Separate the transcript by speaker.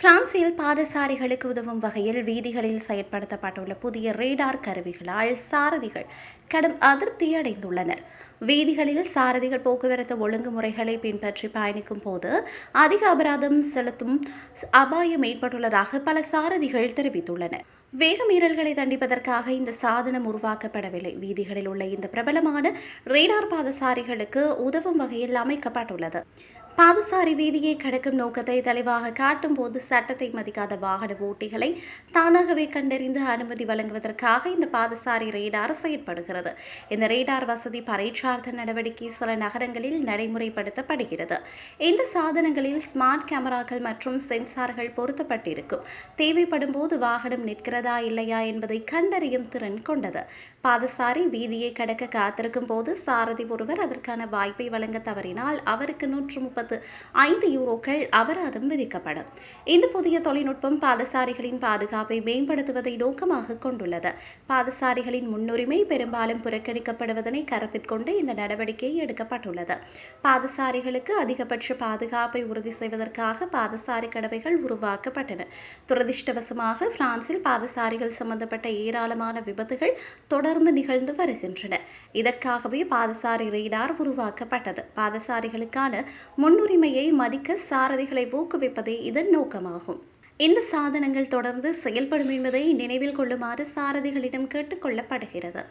Speaker 1: பிரான்சில் பாதசாரிகளுக்கு உதவும் வகையில் வீதிகளில் செயற்படுத்தப்பட்டுள்ள புதிய ரேடார் கருவிகளால் சாரதிகள் கடும் அதிருப்தி அடைந்துள்ளனர். வீதிகளில் சாரதிகள் போக்குவரத்து ஒழுங்குமுறைகளை பின்பற்றி பயணிக்கும் போது அதிக அபராதம் செலுத்தும் அபாயம் ஏற்பட்டுள்ளதாக பல சாரதிகள் தெரிவித்துள்ளனர். வேக மீறல்களை தண்டிப்பதற்காக இந்த சாதனம் உருவாக்கப்படவில்லை. வீதிகளில் உள்ள இந்த பிரபலமான ரேடார் பாதசாரிகளுக்கு உதவும் வகையில் அமைக்கப்பட்டுள்ளது. பாதசாரி வீதியை கடக்கும் நோக்கத்தை தெளிவாக காட்டும் போது சட்டத்தை மதிக்காத வாகன ஓட்டிகளை தானாகவே கண்டறிந்து அனுமதி வழங்குவதற்காக இந்த பாதசாரி ரேடார் செயற்படுகிறது. இந்த ரேடார் வசதி பரீட்சார்த்த நடவடிக்கை சில நகரங்களில் நடைமுறைப்படுத்தப்படுகிறது. இந்த சாதனங்களில் ஸ்மார்ட் கேமராக்கள் மற்றும் சென்சார்கள் பொருத்தப்பட்டிருக்கும். தேவைப்படும் போது வாகனம் நிற்கிறதா இல்லையா என்பதை கண்டறியும் திறன் கொண்டது. பாதசாரி வீதியை கடக்க காத்திருக்கும் போது சாரதி ஒருவர் அதற்கான வாய்ப்பை வழங்க தவறினால் அவருக்கு நூற்று முப்பது ஐந்து யூரோக்கள் அபராதம் விதிக்கப்படும். இந்த புதிய தொழில்நுட்பம் பாதசாரிகளின் பாதுகாப்பை மேம்படுத்துவதை நோக்கமாக கொண்டுள்ளது. பாதசாரிகளின் முன்னுரிமை பெரும்பாலும் புறக்கணிக்கப்படுவதனை கருத்தில் கொண்டு இந்த நடவடிக்கை எடுக்கப்பட்டுள்ளது. பாதசாரிகளுக்கு அதிகபட்ச பாதுகாப்பை உறுதி செய்வதற்காக பாதசாரி கடவைகள் உருவாக்கப்பட்டன. துரதிர்ஷ்டவசமாக பிரான்சில் பாதசாரிகள் சம்பந்தப்பட்ட ஏராளமான விபத்துகள் தொடர்ந்து நிகழ்ந்து வருகின்றன. இதற்காகவே பாதசாரி ரேடார் உருவாக்கப்பட்டது. பாதசாரிகளுக்கான முன் முன்னுரிமையை மதிக்க சாரதிகளை ஊக்குவிப்பதே இதன் நோக்கமாகும். இந்த சாதனங்கள் தொடர்ந்து செயல்படும் என்பதை நினைவில் கொள்ளுமாறு சாரதிகளிடம் கேட்டுக்கொள்ளப்படுகிறது